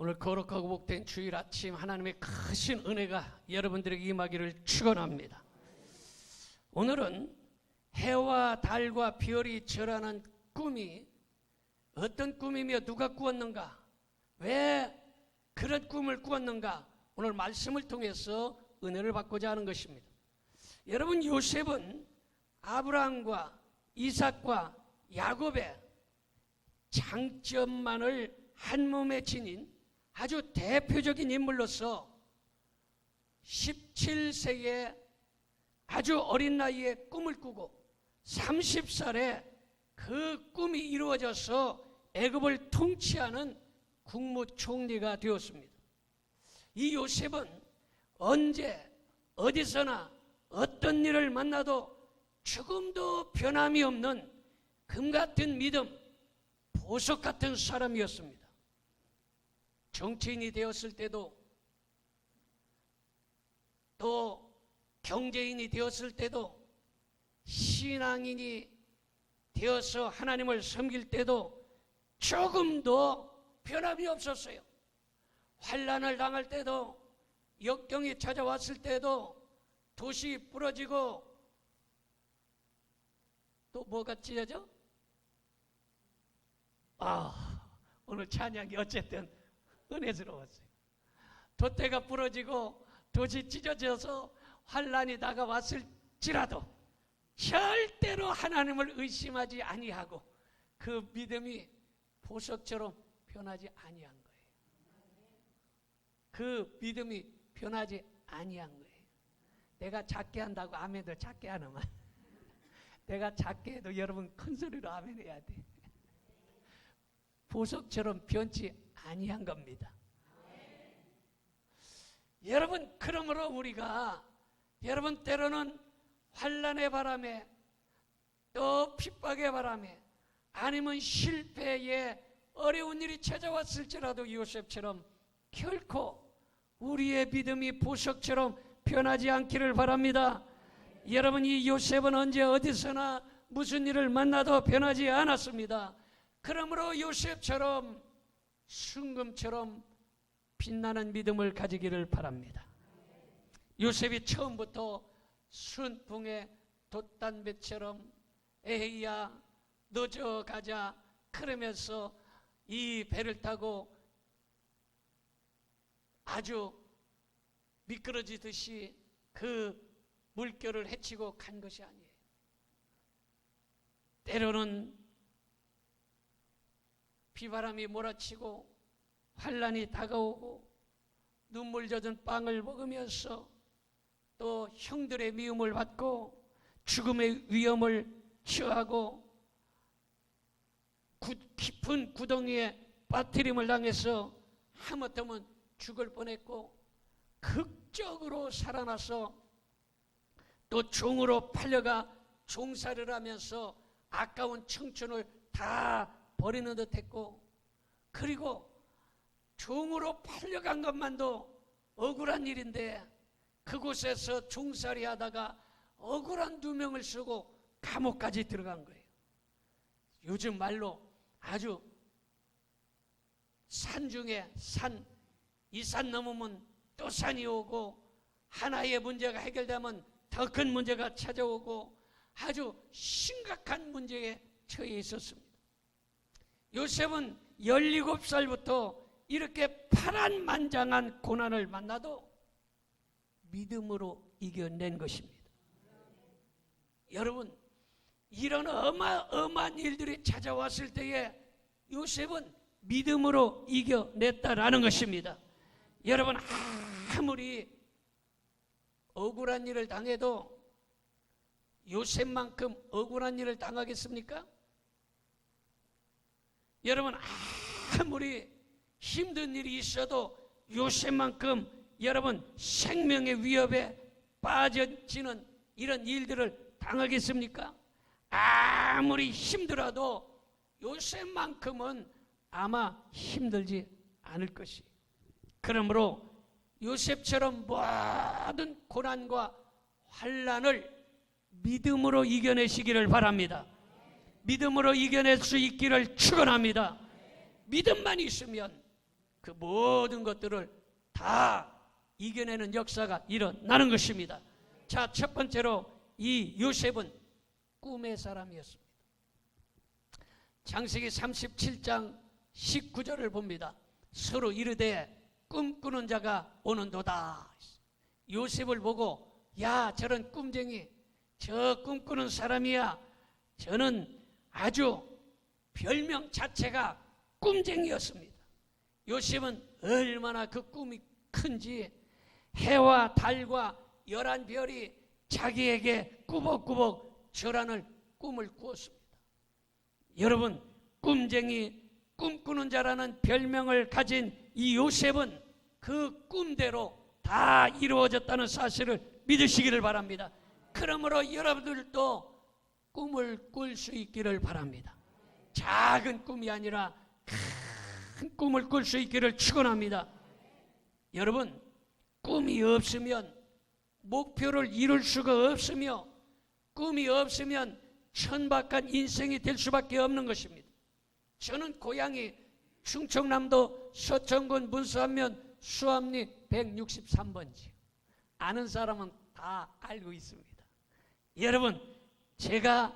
오늘 거룩하고 복된 주일 아침 하나님의 크신 은혜가 여러분들에게 임하기를 축원합니다. 오늘은 해와 달과 별이 절하는 꿈이 어떤 꿈이며 누가 꾸었는가? 왜 그런 꿈을 꾸었는가? 오늘 말씀을 통해서 은혜를 받고자 하는 것입니다. 여러분 요셉은 아브라함과 이삭과 야곱의 장점만을 한 몸에 지닌 아주 대표적인 인물로서 17세에 아주 어린 나이에 꿈을 꾸고 30살에 그 꿈이 이루어져서 애굽을 통치하는 국무총리가 되었습니다. 이 요셉은 언제 어디서나 어떤 일을 만나도 조금도 변함이 없는 금 같은 믿음, 보석 같은 사람이었습니다. 정치인이 되었을 때도 또 경제인이 되었을 때도 신앙인이 되어서 하나님을 섬길 때도 조금도 변함이 없었어요. 환란을 당할 때도 역경이 찾아왔을 때도 도시 부러지고 또 뭐가 찢어져? 아 오늘 찬양이 어쨌든 은혜스러웠어요. 돛대가 부러지고 도시 찢어져서 환란이 다가왔을지라도 절대로 하나님을 의심하지 아니하고 그 믿음이 보석처럼 변하지 아니한 거예요. 그 믿음이 변하지 아니한 거예요. 내가 작게 한다고 아멘도 작게 하는만 내가 작게 해도 여러분 큰 소리로 아멘 해야 돼. 보석처럼 변치 아니한 겁니다. 여러분 그러므로 우리가 여러분 때로는 환란의 바람에 또 핍박의 바람에 아니면 실패에 어려운 일이 찾아왔을지라도 요셉처럼 결코 우리의 믿음이 보석처럼 변하지 않기를 바랍니다. 여러분 이 요셉은 언제 어디서나 무슨 일을 만나도 변하지 않았습니다. 그러므로 요셉처럼 순금처럼 빛나는 믿음을 가지기를 바랍니다. 요셉이 처음부터 순풍의 돛단배처럼 에헤이야 너저 가자 그러면서 이 배를 타고 아주 미끄러지듯이 그 물결을 헤치고 간 것이 아니에요. 때로는 비바람이 몰아치고 환란이 다가오고 눈물 젖은 빵을 먹으면서 또 형들의 미움을 받고 죽음의 위험을 처하고 구, 깊은 구덩이에 빠뜨림을 당해서 하마터면 죽을 뻔했고 극적으로 살아나서 또 종으로 팔려가 종살을 하면서 아까운 청춘을 다 버리는 듯 했고 그리고 종으로 팔려간 것만도 억울한 일인데 그곳에서 종살이 하다가 억울한 누명을 쓰고 감옥까지 들어간 거예요. 요즘 말로 아주 산 중에 산, 이 산 넘으면 또 산이 오고 하나의 문제가 해결되면 더 큰 문제가 찾아오고 아주 심각한 문제에 처해 있었습니다. 요셉은 17살부터 이렇게 파란만장한 고난을 만나도 믿음으로 이겨낸 것입니다. 여러분, 이런 어마어마한 일들이 찾아왔을 때에 요셉은 믿음으로 이겨냈다라는 것입니다. 여러분, 아무리 억울한 일을 당해도 요셉만큼 억울한 일을 당하겠습니까? 여러분, 아무리 힘든 일이 있어도 요새만큼 여러분 생명의 위협에 빠져지는 이런 일들을 당하겠습니까? 아무리 힘들어도 요새만큼은 아마 힘들지 않을 것이. 그러므로 요셉처럼 모든 고난과 환란을 믿음으로 이겨내시기를 바랍니다. 믿음으로 이겨낼 수 있기를 축원합니다. 믿음만 있으면 그 모든 것들을 다 이겨내는 역사가 일어나는 것입니다. 자, 첫 번째로 이 요셉은 꿈의 사람이었습니다. 장세기 37장 19절을 봅니다. 서로 이르되 꿈꾸는 자가 오는도다. 요셉을 보고 야 저런 꿈쟁이 저 꿈꾸는 사람이야. 저는 아주 별명 자체가 꿈쟁이였습니다. 요셉은 얼마나 그 꿈이 큰지 해와 달과 열한 별이 자기에게 꾸벅꾸벅 절하는 꿈을 꾸었습니다. 여러분 꿈쟁이 꿈꾸는 자라는 별명을 가진 이 요셉은 그 꿈대로 다 이루어졌다는 사실을 믿으시기를 바랍니다. 그러므로 여러분들도 꿈을 꿀 수 있기를 바랍니다. 작은 꿈이 아니라 큰 꿈을 꿀 수 있기를 축원합니다. 여러분 꿈이 없으면 목표를 이룰 수가 없으며 꿈이 없으면 천박한 인생이 될 수밖에 없는 것입니다. 저는 고향이 충청남도 서천군 문수안면 수암리 163번지 아는 사람은 다 알고 있습니다. 여러분 제가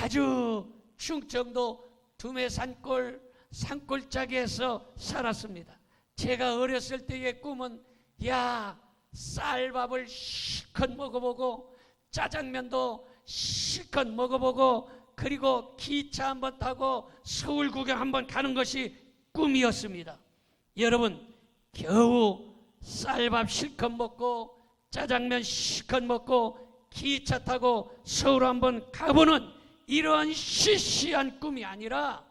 아주 충청도 두메산골 산골짜기에서 살았습니다. 제가 어렸을 때의 꿈은 야 쌀밥을 실컷 먹어보고 짜장면도 실컷 먹어보고 그리고 기차 한번 타고 서울 구경 한번 가는 것이 꿈이었습니다. 여러분 겨우 쌀밥 실컷 먹고 짜장면 실컷 먹고 기차 타고 서울 한번 가보는 이러한 시시한 꿈이 아니라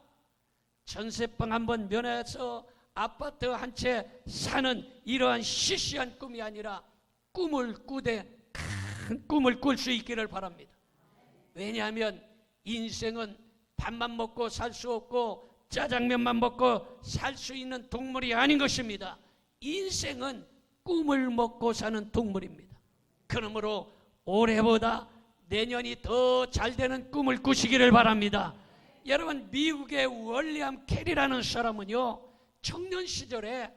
전세방 한번 면해서 아파트 한 채 사는 이러한 시시한 꿈이 아니라 꿈을 꾸되 큰 꿈을 꿀 수 있기를 바랍니다. 왜냐하면 인생은 밥만 먹고 살 수 없고 짜장면만 먹고 살 수 있는 동물이 아닌 것입니다. 인생은 꿈을 먹고 사는 동물입니다. 그러므로 올해보다 내년이 더 잘 되는 꿈을 꾸시기를 바랍니다. 여러분 미국의 월리암 캐리라는 사람은요 청년 시절에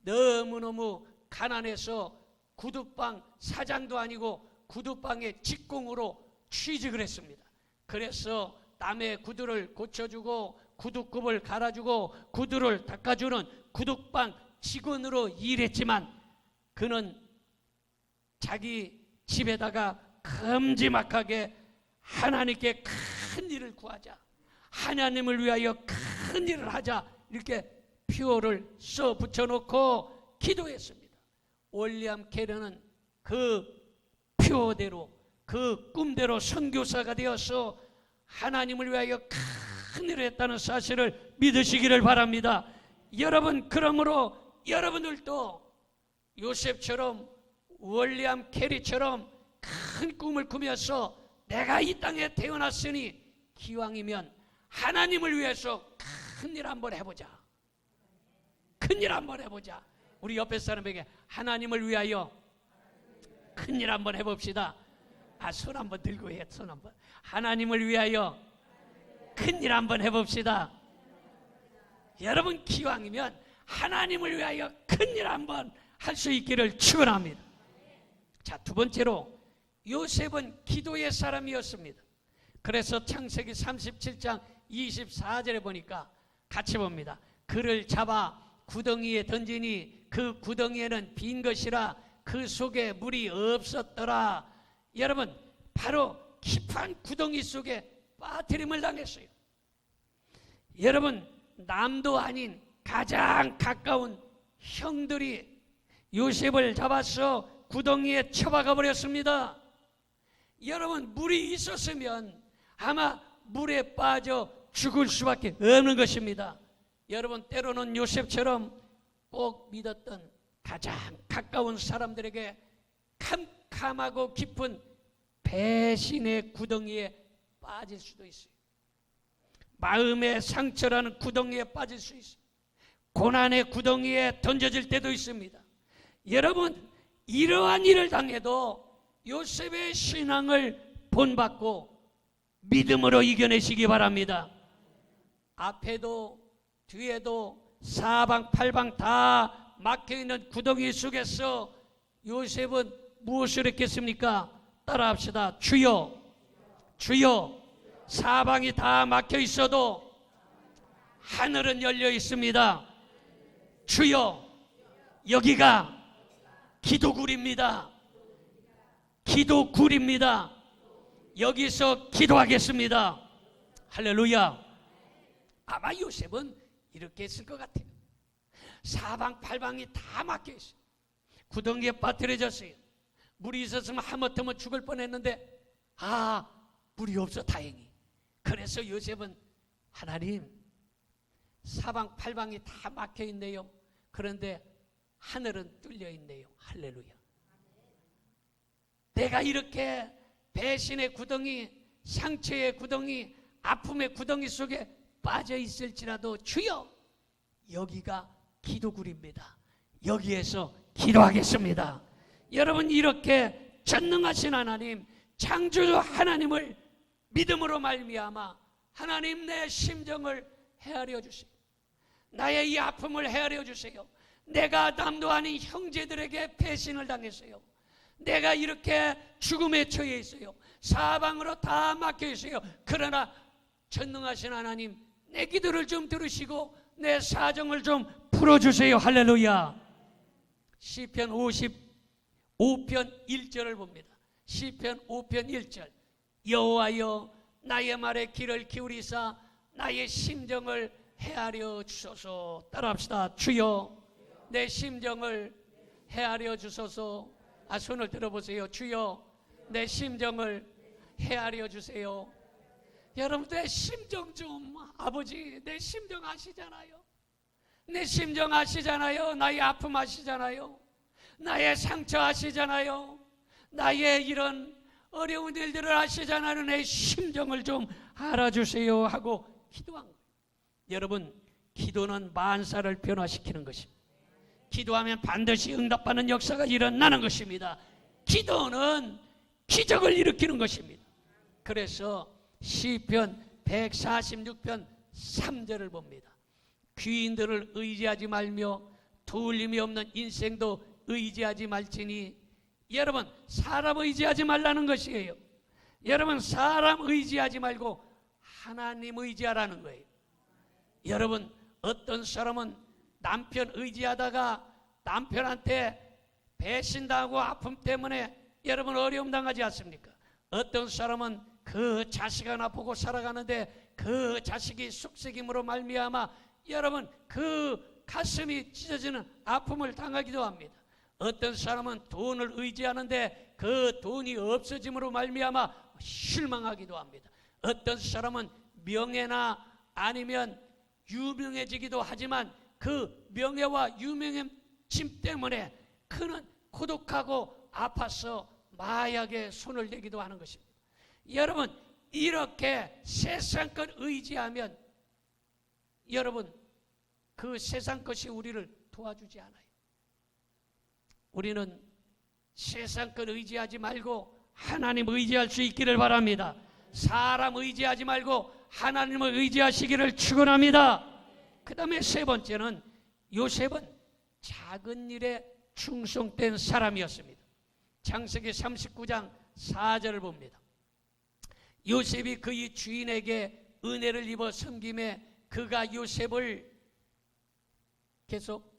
너무너무 가난해서 구두방 사장도 아니고 구두방의 직공으로 취직을 했습니다. 그래서 남의 구두를 고쳐주고 구두굽을 갈아주고 구두를 닦아주는 구두방 직원으로 일했지만 그는 자기 집에다가 큼지막하게 하나님께 큰 일을 구하자. 하나님을 위하여 큰 일을 하자. 이렇게 표를 써 붙여놓고 기도했습니다. 올리암 캐러는 그 표대로 그 꿈대로 선교사가 되어서 하나님을 위하여 큰 일을 했다는 사실을 믿으시기를 바랍니다. 여러분 그러므로 여러분들도 요셉처럼 월리암 캐리처럼 큰 꿈을 꾸면서 내가 이 땅에 태어났으니 기왕이면 하나님을 위해서 큰 일 한번 해보자. 큰 일 한번 해보자. 우리 옆에 사람에게 하나님을 위하여 큰 일 한번 해봅시다. 아, 손 한번 들고 해, 손 한번. 하나님을 위하여 큰 일 한번 해봅시다. 여러분 기왕이면 하나님을 위하여 큰 일 한번 할 수 있기를 축원합니다. 자, 두 번째로 요셉은 기도의 사람이었습니다. 그래서 창세기 37장 24절에 보니까 같이 봅니다. 그를 잡아 구덩이에 던지니 그 구덩이에는 빈 것이라 그 속에 물이 없었더라. 여러분, 바로 깊은 구덩이 속에 빠뜨림을 당했어요. 여러분, 남도 아닌 가장 가까운 형들이 요셉을 잡아서 구덩이에 처박아 버렸습니다. 여러분, 물이 있었으면 아마 물에 빠져 죽을 수밖에 없는 것입니다. 여러분, 때로는 요셉처럼 꼭 믿었던 가장 가까운 사람들에게 캄캄하고 깊은 배신의 구덩이에 빠질 수도 있어요. 마음의 상처라는 구덩이에 빠질 수 있어요. 고난의 구덩이에 던져질 때도 있습니다. 여러분, 이러한 일을 당해도 요셉의 신앙을 본받고 믿음으로 이겨내시기 바랍니다. 앞에도 뒤에도 사방 팔방 다 막혀 있는 구덩이 속에서 요셉은 무엇을 했겠습니까? 따라합시다. 주여, 주여, 사방이 다 막혀 있어도 하늘은 열려 있습니다. 주여, 여기가 기도굴입니다. 기도굴입니다. 여기서 기도하겠습니다. 할렐루야. 아마 요셉은 이렇게 했을 것 같아요. 사방 팔방이 다 막혀 있어요. 구덩이에 빠뜨려졌어요. 물이 있었으면 하마터면 죽을 뻔했는데 아 물이 없어 다행히. 그래서 요셉은 하나님 사방 팔방이 다 막혀 있네요. 그런데 하늘은 뚫려 있네요. 할렐루야. 내가 이렇게 배신의 구덩이, 상처의 구덩이, 아픔의 구덩이 속에 빠져 있을지라도 주여 여기가 기도굴입니다. 여기에서 기도하겠습니다. 여러분 이렇게 전능하신 하나님, 창조주 하나님을 믿음으로 말미암아 하나님 내 심정을 헤아려 주세요. 나의 이 아픔을 헤아려 주세요. 내가 남도 아닌 형제들에게 배신을 당했어요. 내가 이렇게 죽음에 처해 있어요. 사방으로 다 막혀 있어요. 그러나 전능하신 하나님, 내 기도를 좀 들으시고 내 사정을 좀 풀어주세요. 할렐루야. 시편 55편 1절을 봅니다. 시편 5편 1절. 여호와여 나의 말에 귀를 기울이사 나의 심정을 헤아려 주소서. 따라합시다. 주여 내 심정을 헤아려 주소서. 아 손을 들어보세요. 주여 내 심정을 헤아려 주세요. 여러분 내 심정 좀 아버지 내 심정 아시잖아요. 내 심정 아시잖아요. 나의 아픔 아시잖아요. 나의 상처 아시잖아요. 나의 이런 어려운 일들을 아시잖아요. 내 심정을 좀 알아주세요 하고 기도한 거예요. 여러분 기도는 만사를 변화시키는 것입니다. 기도하면 반드시 응답받는 역사가 일어나는 것입니다. 기도는 기적을 일으키는 것입니다. 그래서 시편 146편 3절을 봅니다. 귀인들을 의지하지 말며 도울림이 없는 인생도 의지하지 말지니 여러분 사람 의지하지 말라는 것이에요. 여러분 사람 의지하지 말고 하나님 의지하라는 거예요. 여러분 어떤 사람은 남편 의지하다가 남편한테 배신당하고 아픔 때문에 여러분 어려움 당하지 않습니까? 어떤 사람은 그 자식 하나 보고 살아가는데 그 자식이 속삭임으로 말미암아 여러분 그 가슴이 찢어지는 아픔을 당하기도 합니다. 어떤 사람은 돈을 의지하는데 그 돈이 없어짐으로 말미암아 실망하기도 합니다. 어떤 사람은 명예나 아니면 유명해지기도 하지만 그 명예와 유명해짐 때문에 그는 고독하고 아파서 마약에 손을 대기도 하는 것입니다. 여러분 이렇게 세상 것 의지하면 여러분 그 세상 것이 우리를 도와주지 않아요. 우리는 세상 것 의지하지 말고 하나님 의지할 수 있기를 바랍니다. 사람 의지하지 말고 하나님을 의지하시기를 축원합니다. 그 다음에 세 번째는 요셉은 작은 일에 충성된 사람이었습니다. 창세기 39장 4절을 봅니다. 요셉이 그의 주인에게 은혜를 입어 섬김에 그가 요셉을 계속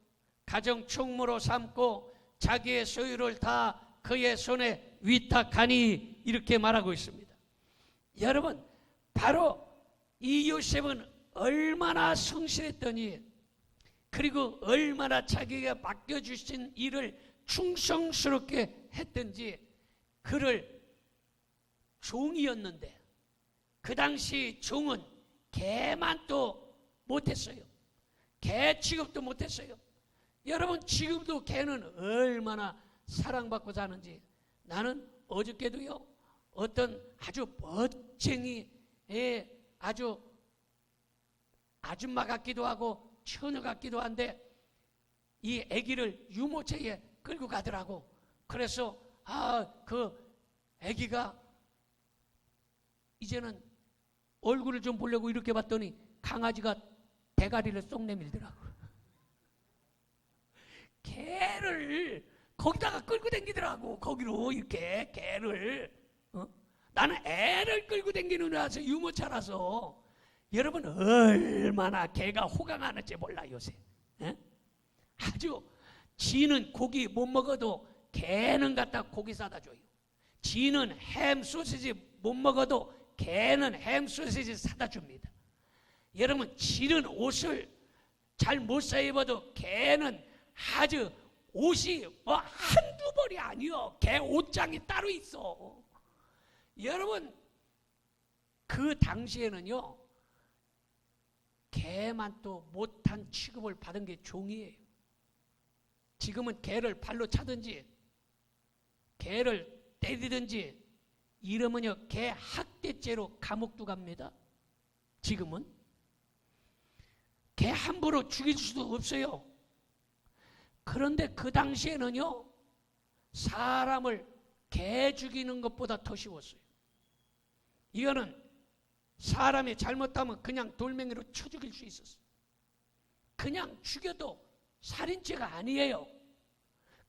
가정 총무로 삼고 자기의 소유를 다 그의 손에 위탁하니 이렇게 말하고 있습니다. 여러분 바로 이 요셉은 얼마나 성실했더니 그리고 얼마나 자기가 맡겨주신 일을 충성스럽게 했든지 그를 종이었는데 그 당시 종은 개만도 못했어요. 개 취급도 못했어요. 여러분 지금도 개는 얼마나 사랑받고 사는지 나는 어저께도요 어떤 아주 멋쟁이의 아주 아줌마 같기도 하고 처녀 같기도 한데 이 아기를 유모차에 끌고 가더라고. 그래서 아 그 아기가 이제는 얼굴을 좀 보려고 이렇게 봤더니 강아지가 대가리를 쏙 내밀더라고. 개를 거기다가 끌고 다니더라고 거기로 이렇게 개를 어? 나는 애를 끌고 다니는 애라서 유모차라서 여러분 얼마나 개가 호강하는지 몰라 요새 예? 아주 지는 고기 못 먹어도 개는 갖다 고기 사다 줘요 지는 햄 소시지 못 먹어도 개는 햄 소시지 사다 줍니다 여러분 지는 옷을 잘 못 사 입어도 개는 아주 옷이 뭐 한두 벌이 아니요. 개 옷장이 따로 있어. 여러분 그 당시에는요. 개만 또 못한 취급을 받은 게 종이에요. 지금은 개를 발로 차든지 개를 때리든지 이러면요 개 학대죄로 감옥도 갑니다. 지금은 개 함부로 죽일 수도 없어요. 그런데 그 당시에는요, 사람을 개 죽이는 것보다 더 쉬웠어요. 이거는 사람이 잘못하면 그냥 돌멩이로 쳐 죽일 수 있었어요. 그냥 죽여도 살인죄가 아니에요.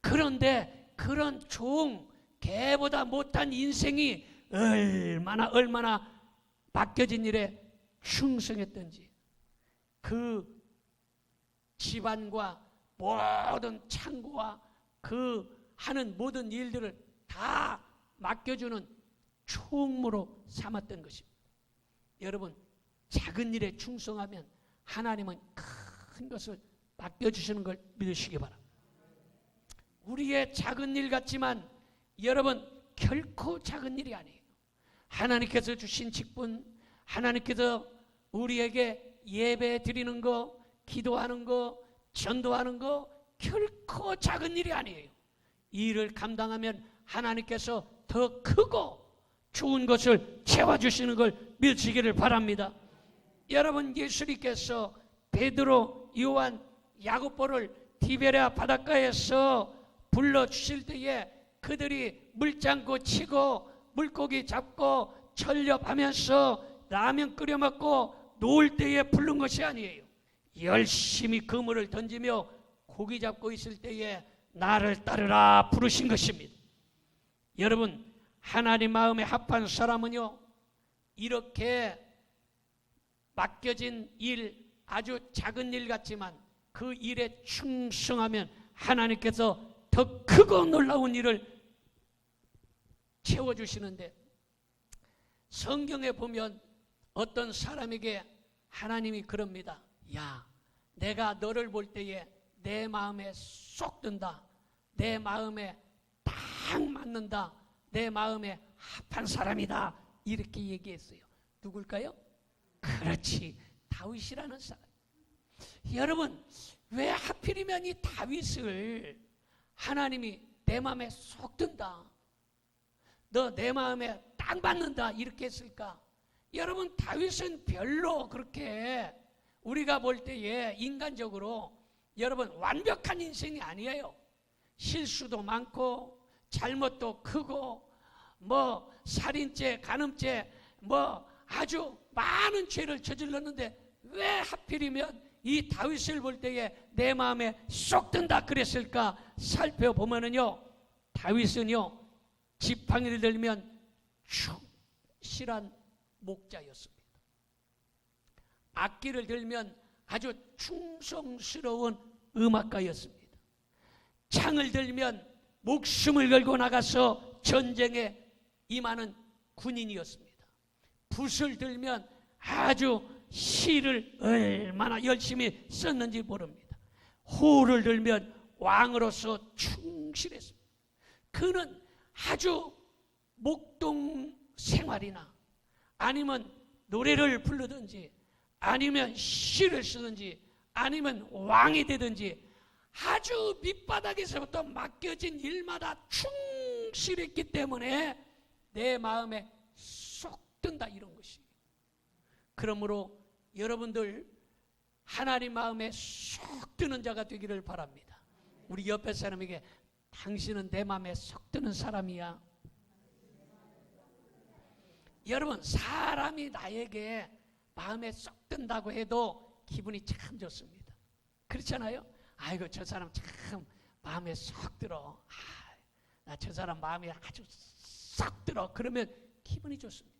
그런데 그런 종, 개보다 못한 인생이 얼마나 얼마나 맡겨진 일에 충성했던지 그 집안과 모든 창고와 그 하는 모든 일들을 다 맡겨주는 총무로 삼았던 것입니다. 여러분 작은 일에 충성하면 하나님은 큰 것을 맡겨주시는 걸 믿으시기 바랍니다. 우리의 작은 일 같지만 여러분 결코 작은 일이 아니에요. 하나님께서 주신 직분, 하나님께서 우리에게 예배 드리는 거, 기도하는 거, 전도하는 거 결코 작은 일이 아니에요. 이 일을 감당하면 하나님께서 더 크고 좋은 것을 채워주시는 걸 믿으시기를 바랍니다. 여러분 예수님께서 베드로, 요한, 야고보를 디베랴 바닷가에서 불러 주실 때에 그들이 물장구 치고 물고기 잡고 철렵하면서 라면 끓여 먹고 놀 때에 부른 것이 아니에요. 열심히 그물을 던지며 고기 잡고 있을 때에 나를 따르라 부르신 것입니다. 여러분 하나님 마음에 합한 사람은요 이렇게 맡겨진 일 아주 작은 일 같지만 그 일에 충성하면 하나님께서 더 크고 놀라운 일을 채워주시는데 성경에 보면 어떤 사람에게 하나님이 그럽니다. 야, 내가 너를 볼 때에 내 마음에 쏙 든다. 내 마음에 딱 맞는다. 내 마음에 합한 사람이다. 이렇게 얘기했어요. 누굴까요? 그렇지. 다윗이라는 사람. 여러분, 왜 하필이면 이 다윗을 하나님이 내 마음에 쏙 든다. 너 내 마음에 딱 맞는다. 이렇게 했을까? 여러분, 다윗은 별로 그렇게 우리가 볼 때에 인간적으로 여러분 완벽한 인생이 아니에요. 실수도 많고 잘못도 크고 뭐 살인죄, 간음죄 뭐 아주 많은 죄를 저질렀는데 왜 하필이면 이 다윗을 볼 때에 내 마음에 쏙 든다 그랬을까 살펴보면은요 다윗은요 지팡이를 들면 충실한 목자였습니다. 악기를 들면 아주 충성스러운 음악가였습니다. 창을 들면 목숨을 걸고 나가서 전쟁에 임하는 군인이었습니다. 붓을 들면 아주 시를 얼마나 열심히 썼는지 모릅니다. 호를 들면 왕으로서 충실했습니다. 그는 아주 목동 생활이나 아니면 노래를 부르든지 아니면 시를 쓰든지 아니면 왕이 되든지 아주 밑바닥에서부터 맡겨진 일마다 충실했기 때문에 내 마음에 쏙 든다 이런 것이. 그러므로 여러분들 하나님 마음에 쏙 드는 자가 되기를 바랍니다. 우리 옆에 사람에게 당신은 내 마음에 쏙 드는 사람이야. 여러분 사람이 나에게 마음에 쏙 든다고 해도 기분이 참 좋습니다. 그렇잖아요? 아이고 저 사람 참 마음에 쏙 들어. 아, 나 저 사람 마음에 아주 쏙 들어. 그러면 기분이 좋습니다.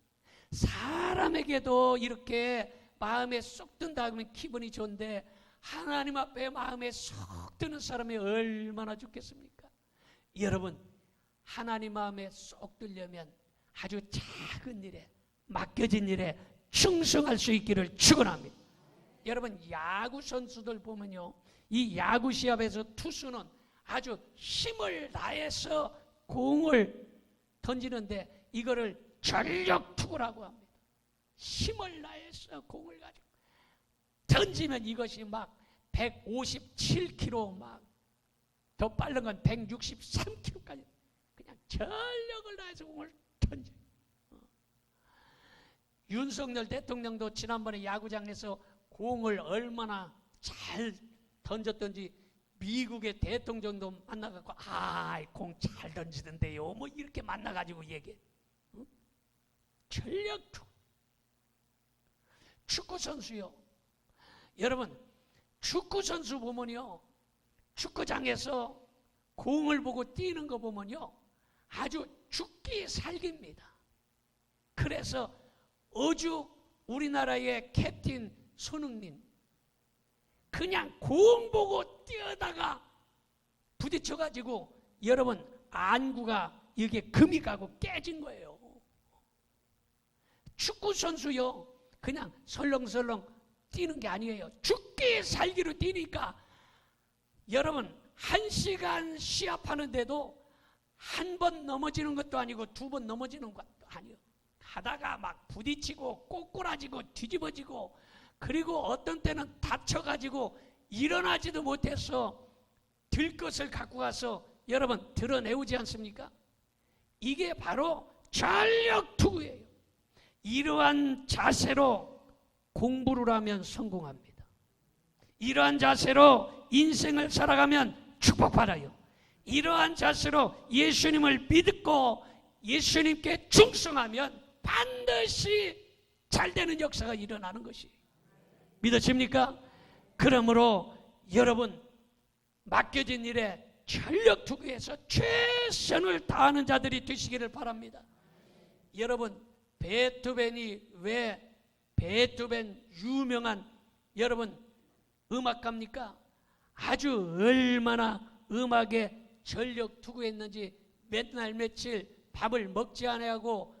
사람에게도 이렇게 마음에 쏙 든다 그러면 기분이 좋은데 하나님 앞에 마음에 쏙 드는 사람이 얼마나 좋겠습니까? 여러분 하나님 마음에 쏙 들려면 아주 작은 일에 맡겨진 일에 충성할 수 있기를 축원합니다. 여러분 야구 선수들 보면요. 이 야구 시합에서 투수는 아주 힘을 다해서 공을 던지는데 이거를 전력 투구라고 합니다. 힘을 다해서 공을 가지고 던지면 이것이 막 157km 막 더 빠른 건 163km까지 그냥 전력을 다해서 공을 던져. 어. 윤석열 대통령도 지난번에 야구장에서 공을 얼마나 잘 던졌던지 미국의 대통령도 만나갖고 아공 잘 던지던데요. 뭐 이렇게 만나가지고 얘기해 응? 전력 투. 축구 선수요. 여러분 축구 선수 보면요. 축구장에서 공을 보고 뛰는 거 보면요. 아주 죽기 살기입니다. 그래서 어주 우리나라의 캡틴 손흥민 그냥 공 보고 뛰어다가 부딪혀가지고 여러분 안구가 여기에 금이 가고 깨진 거예요. 축구 선수요 그냥 설렁설렁 뛰는 게 아니에요. 죽기 살기로 뛰니까 여러분 한 시간 시합하는데도 한 번 넘어지는 것도 아니고 두 번 넘어지는 것도 아니에요. 하다가 막 부딪히고 꼬꾸라지고 뒤집어지고 그리고 어떤 때는 다쳐가지고 일어나지도 못해서 들 것을 갖고 가서 여러분 드러내오지 않습니까? 이게 바로 전력 투구예요. 이러한 자세로 공부를 하면 성공합니다. 이러한 자세로 인생을 살아가면 축복받아요. 이러한 자세로 예수님을 믿고 예수님께 충성하면 반드시 잘 되는 역사가 일어나는 것이 믿어집니까? 그러므로 여러분 맡겨진 일에 전력 투구해서 최선을 다하는 자들이 되시기를 바랍니다. 여러분 베토벤이 왜 베토벤 유명한 여러분 음악가입니까? 아주 얼마나 음악에 전력 투구했는지 몇날 며칠 밥을 먹지 않아하고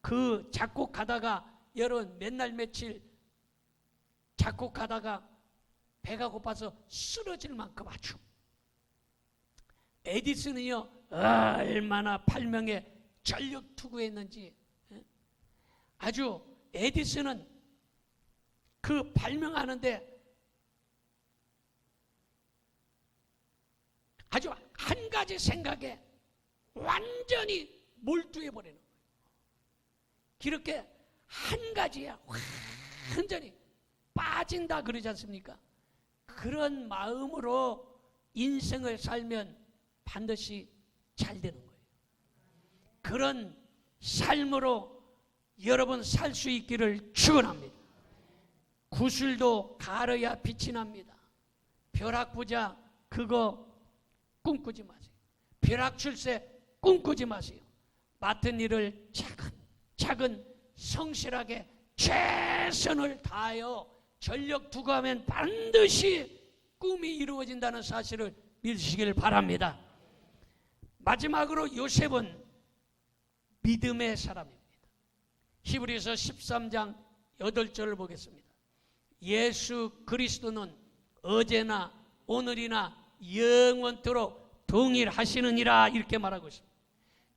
그 작곡하다가 여러분 몇날 며칠 작곡하다가 배가 고파서 쓰러질 만큼 아주 에디슨은요 얼마나 발명에 전력 투구했는지 예? 아주 에디슨은 그 발명하는데 아주 한 가지 생각에 완전히 몰두해 버리는 거예요. 그렇게 한 가지야 완전히 빠진다 그러지 않습니까? 그런 마음으로 인생을 살면 반드시 잘 되는 거예요. 그런 삶으로 여러분 살 수 있기를 축원합니다. 구슬도 가려야 빛이 납니다. 벼락부자 그거 꿈꾸지 마세요. 벼락 출세 꿈꾸지 마세요. 맡은 일을 작은 성실하게 최선을 다하여 전력 투구하면 반드시 꿈이 이루어진다는 사실을 믿으시길 바랍니다. 마지막으로 요셉은 믿음의 사람입니다. 히브리서 13장 8절을 보겠습니다. 예수 그리스도는 어제나 오늘이나 영원토록 동일하시느니라 이렇게 말하고 있습니다.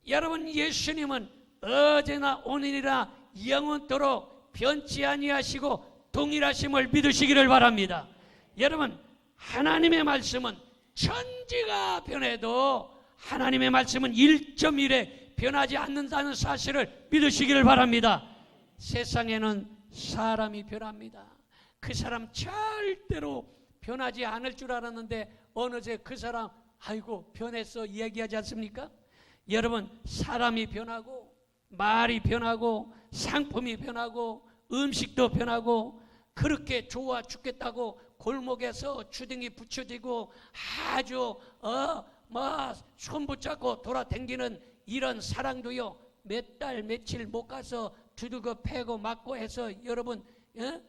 여러분 예수님은 어제나 오늘이나 영원토록 변치 아니하시고 동일하심을 믿으시기를 바랍니다. 여러분 하나님의 말씀은 천지가 변해도 하나님의 말씀은 1.1에 변하지 않는다는 사실을 믿으시기를 바랍니다. 세상에는 사람이 변합니다. 그 사람 절대로 변하지 않을 줄 알았는데 어느새 그 사람 아이고 변했어 얘기하지 않습니까? 여러분 사람이 변하고 말이 변하고 상품이 변하고 음식도 변하고 그렇게 좋아 죽겠다고 골목에서 주둥이 붙여지고 아주 어뭐손 붙잡고 돌아댕기는 이런 사랑도요 몇 달 며칠 못 가서 두들겨 패고 맞고 해서 여러분 예?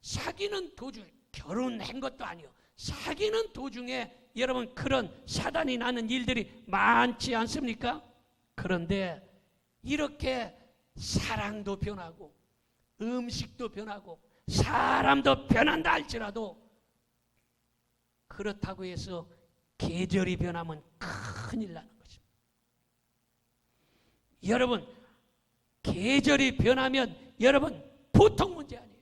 사귀는 도중 결혼한 것도 아니요 사귀는 도중에 여러분 그런 사단이 나는 일들이 많지 않습니까? 그런데 이렇게 사랑도 변하고 음식도 변하고 사람도 변한다 할지라도 그렇다고 해서 계절이 변하면 큰일 나는 것입니다. 여러분 계절이 변하면 여러분 보통 문제 아니에요.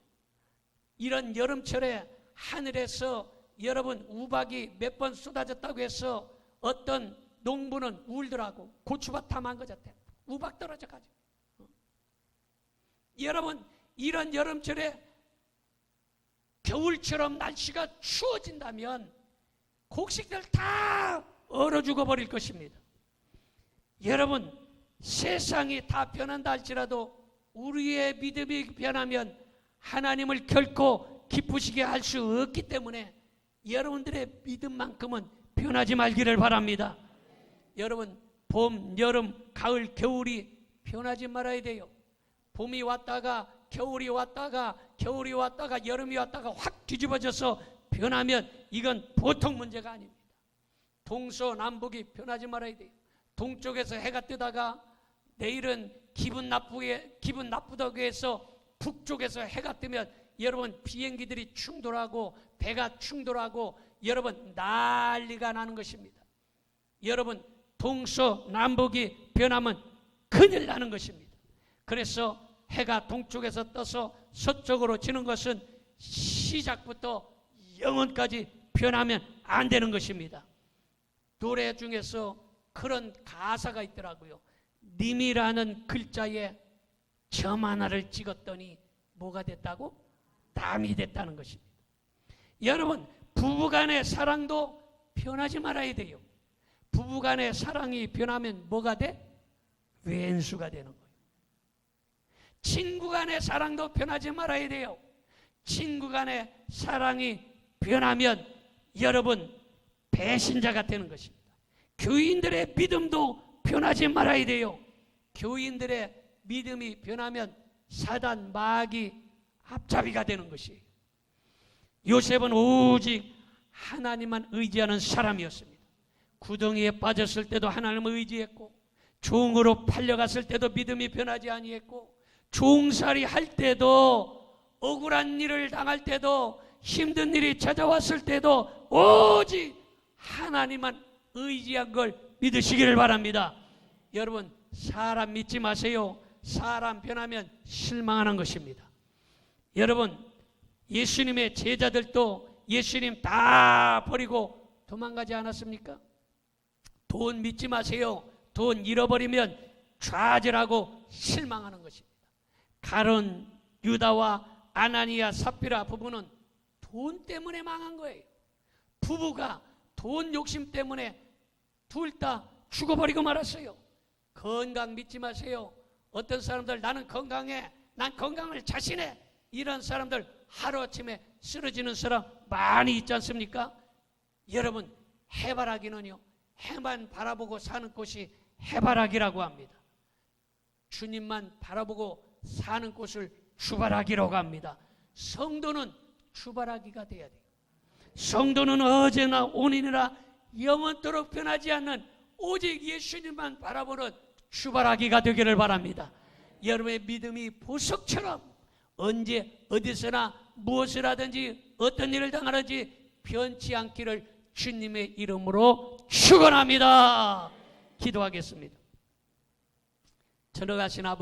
이런 여름철에 하늘에서 여러분 우박이 몇 번 쏟아졌다고 해서 어떤 농부는 울더라고 고추밭 다 망가졌대 우박 떨어져 가지고 여러분 이런 여름철에 겨울처럼 날씨가 추워진다면 곡식들 다 얼어 죽어버릴 것입니다. 여러분 세상이 다 변한다 할지라도 우리의 믿음이 변하면 하나님을 결코 기쁘시게 할 수 없기 때문에 여러분들의 믿음만큼은 변하지 말기를 바랍니다. 여러분 봄, 여름, 가을, 겨울이 변하지 말아야 돼요. 봄이 왔다가 겨울이 왔다가 겨울이 왔다가 여름이 왔다가 확 뒤집어져서 변하면 이건 보통 문제가 아닙니다. 동서남북이 변하지 말아야 돼요. 동쪽에서 해가 뜨다가 내일은 기분 나쁘게 기분 나쁘다고 해서 북쪽에서 해가 뜨면 여러분 비행기들이 충돌하고 배가 충돌하고 여러분 난리가 나는 것입니다. 여러분 동서남북이 변하면 큰일 나는 것입니다. 그래서 해가 동쪽에서 떠서 서쪽으로 지는 것은 시작부터 영원까지 변하면 안 되는 것입니다. 노래 중에서 그런 가사가 있더라고요. 님이라는 글자에 점 하나를 찍었더니 뭐가 됐다고? 담이 됐다는 것입니다. 여러분, 부부간의 사랑도 변하지 말아야 돼요. 부부간의 사랑이 변하면 뭐가 돼? 왼수가 되는 거예요. 친구 간의 사랑도 변하지 말아야 돼요. 친구 간의 사랑이 변하면 여러분 배신자가 되는 것입니다. 교인들의 믿음도 변하지 말아야 돼요. 교인들의 믿음이 변하면 사단 마귀 앞잡이가 되는 것이에요. 요셉은 오직 하나님만 의지하는 사람이었습니다. 구덩이에 빠졌을 때도 하나님을 의지했고 종으로 팔려갔을 때도 믿음이 변하지 아니했고 종살이 할 때도 억울한 일을 당할 때도 힘든 일이 찾아왔을 때도 오직 하나님만 의지한 걸 믿으시기를 바랍니다. 여러분 사람 믿지 마세요. 사람 변하면 실망하는 것입니다. 여러분 예수님의 제자들도 예수님 다 버리고 도망가지 않았습니까? 돈 믿지 마세요. 돈 잃어버리면 좌절하고 실망하는 것입니다. 가론 유다와 아나니아 삽비라 부부는 돈 때문에 망한 거예요. 부부가 돈 욕심 때문에 둘 다 죽어버리고 말았어요. 건강 믿지 마세요. 어떤 사람들 나는 건강해. 난 건강을 자신해. 이런 사람들 하루아침에 쓰러지는 사람 많이 있지 않습니까? 여러분 해바라기는요. 해만 바라보고 사는 곳이 해바라기라고 합니다. 주님만 바라보고 사는 곳을 주바라기라고 합니다. 성도는 주바라기가 돼야 돼요. 성도는 어제나 오늘이나 영원토록 변하지 않는 오직 예수님만 바라보는 주바라기가 되기를 바랍니다. 여러분의 믿음이 보석처럼 언제 어디서나 무엇을 하든지 어떤 일을 당하든지 변치 않기를 주님의 이름으로 축원합니다. 기도하겠습니다. 전능하신 아버지